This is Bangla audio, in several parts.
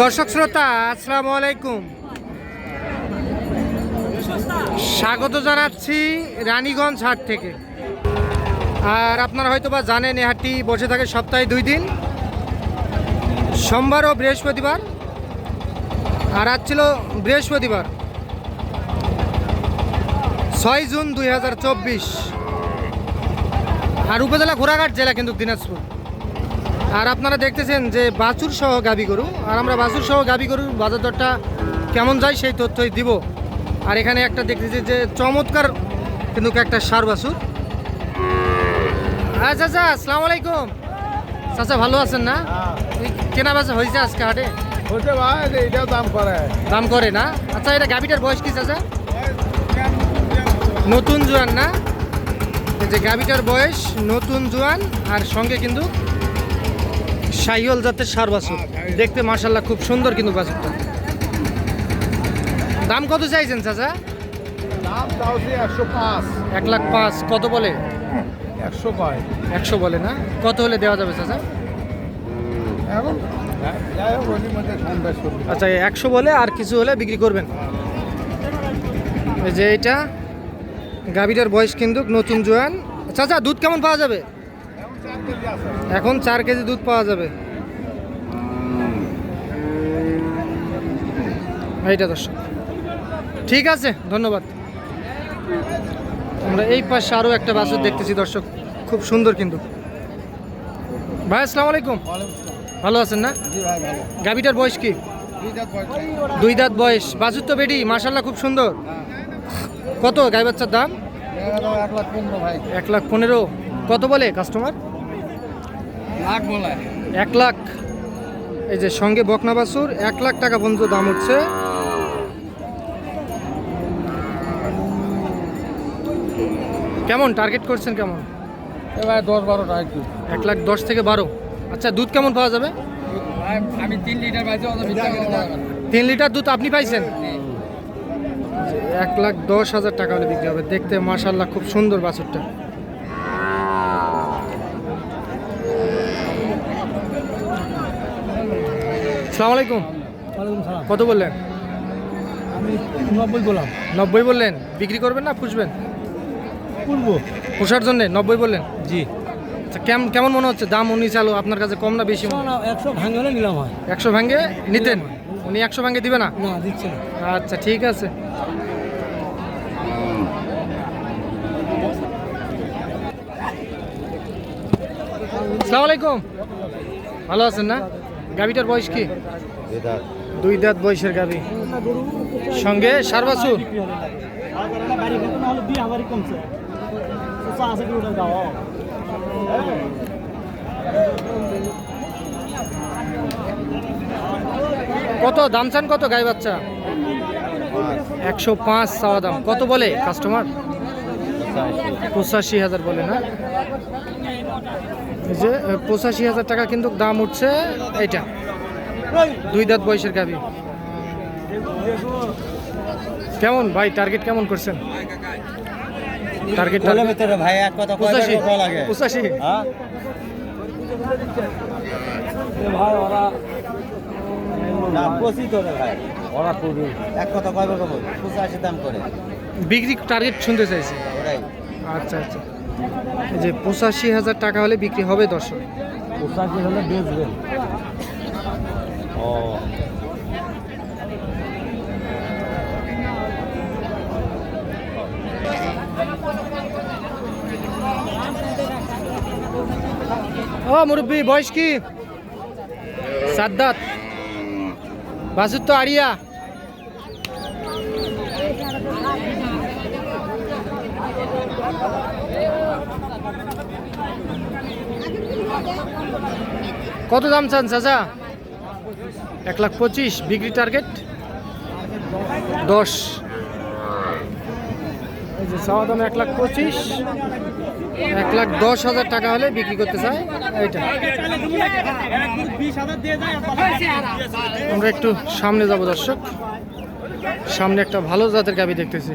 দর্শক শ্রোতা, আসসালামু আলাইকুম। স্বাগত জানাচ্ছি রানীগঞ্জ হাট থেকে। আর আপনারা হয়তো বা জানেন, এই হাটটি বসে থাকে সপ্তাহে দুই দিন। সোমবার ও বৃহস্পতিবার। আর আজ ছিল বৃহস্পতিবার, ছয় জুন দুই হাজার চব্বিশ। আর উপজেলা ঘোরাঘাট জেলা কিন্তু দিনাজপুর। আর আপনারা দেখতেছেন যে বাছুর সহ গাবি গরু। আর আমরা বাছুর সহ গাবি গরুর বাজার দরটা কেমন যায় সেই তথ্যই দিব। আর এখানে একটা দেখতেছি যে চমৎকার কিন্তু একটা সার বাছুর। আচ্ছা আচ্ছা আসসালামু আলাইকুম। চাচা ভালো আছেন না? এই কেনা বেচা হয়েছে আজকে হাটে? হতে ভাই এটাও দাম করে। দাম করে না? আচ্ছা এটা গাবিটার বয়স কি চাচা? নতুন জোয়ান না? এই যে গাবিটার বয়স নতুন জোয়ান আর সঙ্গে কিন্তু শাহিওল জাতের সার বাছুর। দেখতে মার্শাল্লাহ খুব সুন্দর কিন্তু বাছুরটা। দাম কত চাইছেন চাচা? এক লাখ পাঁচ কত বলে? একশো কয়। একশো বলে না? কত হলে দেওয়া যাবে চাচা? আচ্ছা একশো বলে আর কিছু হলে বিক্রি করবেন। এই যে এটা গাভীটার বয়স কিন্তু নতুন জোয়ান। চাচা দুধ কেমন পাওয়া যাবে? এখন চার কেজি দুধ পাওয়া যাবে। এইটা দর্শক ঠিক আছে ধন্যবাদ। আমরা এই পাশে আরও একটা বাছুর দেখতেছি দর্শক খুব সুন্দর কিন্তু। ভাই আসসালামু আলাইকুম। ভালো আছেন না? গাভীটার বয়স কি? দুই দাঁত বয়স। বাছুর তো বেডি মার্শাল্লাহ খুব সুন্দর। কত গাই বাচ্চার দাম? এক লাখ পনেরো। কত বলে কাস্টমার? এক লাখ এই যে সঙ্গে বকনা বাছুর এক লাখ টাকা পর্যন্ত দাম হচ্ছে। কেমন টার্গেট করছেন কেমন? এবার দশ একটু। এক লাখ দশ থেকে বারো। আচ্ছা দুধ কেমন পাওয়া যাবে? আমি তিন লিটার পাইছি। তিন লিটার দুধ আপনি পাইছেন? এক লাখ দশ হাজার টাকা হলে বিক্রি হবে। দেখতে মাশাল্লাহ খুব সুন্দর বাছুরটা। সালাম আলাইকুম। কত বললেন? আমি নব্বই বললাম। নব্বই বললেন? বিক্রি করবেন না পুষবেন? বলব পোষার জন্য নব্বই বললেন? জি। আচ্ছা কেমন কেমন মনে হচ্ছে? দাম উনি চালু আপনার কাছে কম না বেশি একশো ভাঙলে নিলাম হয়। একশো ভাঙ্গে নিতেন? উনি একশো ভাঙ্গে দিবে না? না দিচ্ছে না। আচ্ছা ঠিক আছে। সালাম আলাইকুম। ভালো আছেন না? গাবিটার বয়স কি? দুই দাঁত বয়সের গাবি। সঙ্গে সারবাসু কত? দাম চান কত গাই বাচ্চা? একশো পাঁচ চাওয়া দাম। কত বলে কাস্টমার? পঁচাশি হাজার বলে না? যে পঁচাশি হাজার টাকা কিন্তু দাম উঠছে এইটা দুই দাঁত বয়সের গাবি কেমন ভাই টার্গেট কেমন করছেন? টার্গেট বলে ভাই এক কথা পঁচাশি পঁচাশি। হ্যাঁ? ভাই ওরা না পঁচিশ ভাই। ওরা পুরো এক কথা কয় বলব পঁচাশি দাম করে। বিক্রি টার্গেট শুনতে চাইছি। আচ্ছা আচ্ছা। এই যে পঁচাশি হাজার টাকা হলে বিক্রি হবে দর্শক। পঁচাশি হলে বেচবেন ও। ও মুরব্বী বয়স কি? সাদ্দাত। বাসুর তো আড়িয়া কত দাম চান চাচা? এক লাখ পঁচিশ, বিক্রি টার্গেট দশ। চাওয়া দাম এক লাখ পঁচিশ, এক লাখ দশ হাজার টাকা হলে বিক্রি করতে চাই এইটা। আমরা একটু সামনে যাব দর্শক। সামনে একটা ভালো জাতের গাবি দেখতেছি।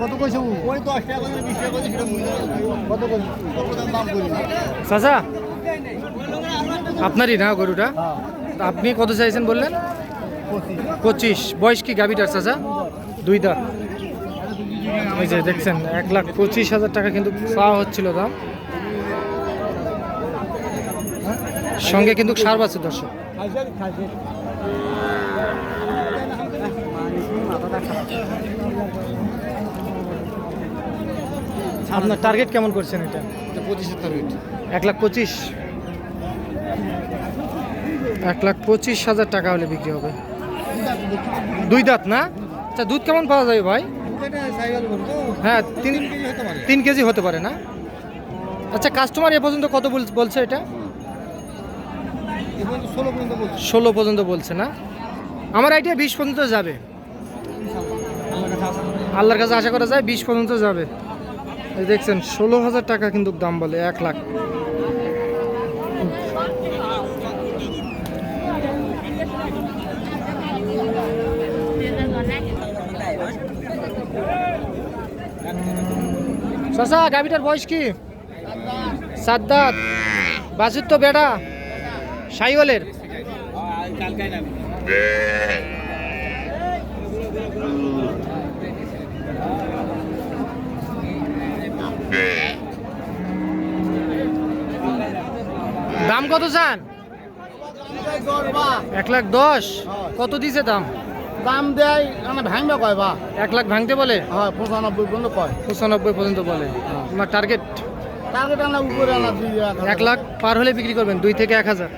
কত কইছে ওই দশ টাকা করে বিশ টাকা করে সেটা মূল্য কত কইছে কত দাম করি। চাচা আপনারই না গরুটা? আপনি কত চাইছেন বললেন? পঁচিশ। বয়স কি গাবিটার চাচা? দুই দাঁত। এই যে দেখছেন এক লাখ পঁচিশ হাজার টাকা কিন্তু চাওয়া হচ্ছিল দাম। সঙ্গে কিন্তু সার বাছুর দর্শক। আপনার টার্গেট কেমন করছেন এটা? পঁচিশের টার্গেট এক লাখ পঁচিশ? এক লাখ পঁচিশ হাজার টাকা হলে বিক্রি হবে। দুই দাঁত না? আচ্ছা দুধ কেমন পাওয়া যাবে ভাই? হ্যাঁ তিন তিন কেজি হতে পারে না? আচ্ছা কাস্টমার এ পর্যন্ত কত বল- বলছে এটা? ষোলো পর্যন্ত বলছে। না? আমার আইডিয়া বিশ পর্যন্ত যাবে। আল্লাহর কাছে আশা করা যায় বিশ পর্যন্ত যাবে। এই দেখছেন, ষোলো হাজার টাকা কিন্তু দাম বলে, এক লাখ। চাচা, গাভিটার বয়স কি? সাত দাঁত বাছুর তো বেড়া। সাইওয়ালের। দাম কত চান? এক লাখ দশ। কত দিছে দাম? দাম দেয় মানে ভাঙবে কয় বা? এক লাখ ভাঙতে বলে? হয় পঁচানব্বই পর্যন্ত কয়। পঁচানব্বই পর্যন্ত বলে। আমার টার্গেট টার্গেট আনা উপরে আনা দুই এক লাখ পার হলে বিক্রি করবেন দুই থেকে এক হাজার।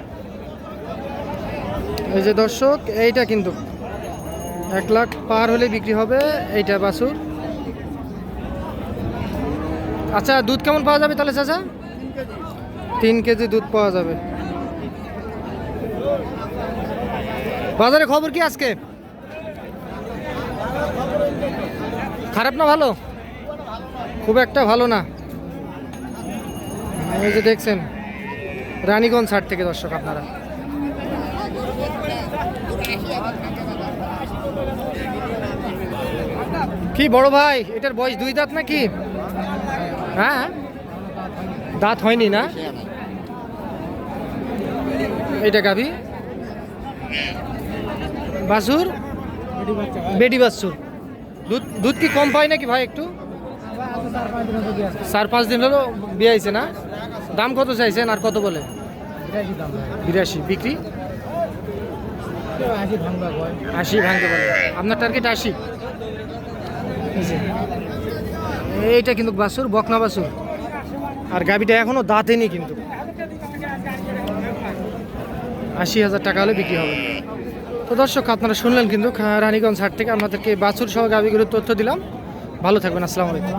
এই যে দর্শক এইটা কিন্তু। এক লাখ পার হলে বিক্রি হবে এইটা বাছুর। আচ্ছা দুধ কেমন পাওয়া যাবে তাহলে চাচা? তিন কেজি দুধ পাওয়া যাবে। বাজারে খবর কি আজকে? খারাপ না ভালো? খুব একটা ভালো না। এই যে দেখছেন, রানীগঞ্জ হাট থেকে দর্শক আপনারা। কি বড় ভাই? এটার বয়স দুই দাঁত নাকি? হ্যাঁ দাঁত হয়নি না? এটা গাভি? বাসুর বেডি বাছুর। দুধ দুধ কি কম পায় নাকি ভাই একটু? চার পাঁচ দিন হলো বিয়ে আইছে না? দাম কত চাইছেন আর কত বলে? বিরাশি বিক্রি? আশি ভাঙতে বলে আপনার টার্গেট আশি? এই এইটা কিন্তু বাসুর বকনা বাসুর আর গাবিটা এখনও দাঁতেনি কিন্তু। আশি হাজার টাকা হলে বিক্রি হবে। তো দর্শক, আপনারা শুনলেন কিন্তু, রানীগঞ্জ হাট থেকে আপনাদেরকে বাছুর সহ গাবিগুলোর তথ্য দিলাম। ভালো থাকবেন, আসসালামু আলাইকুম।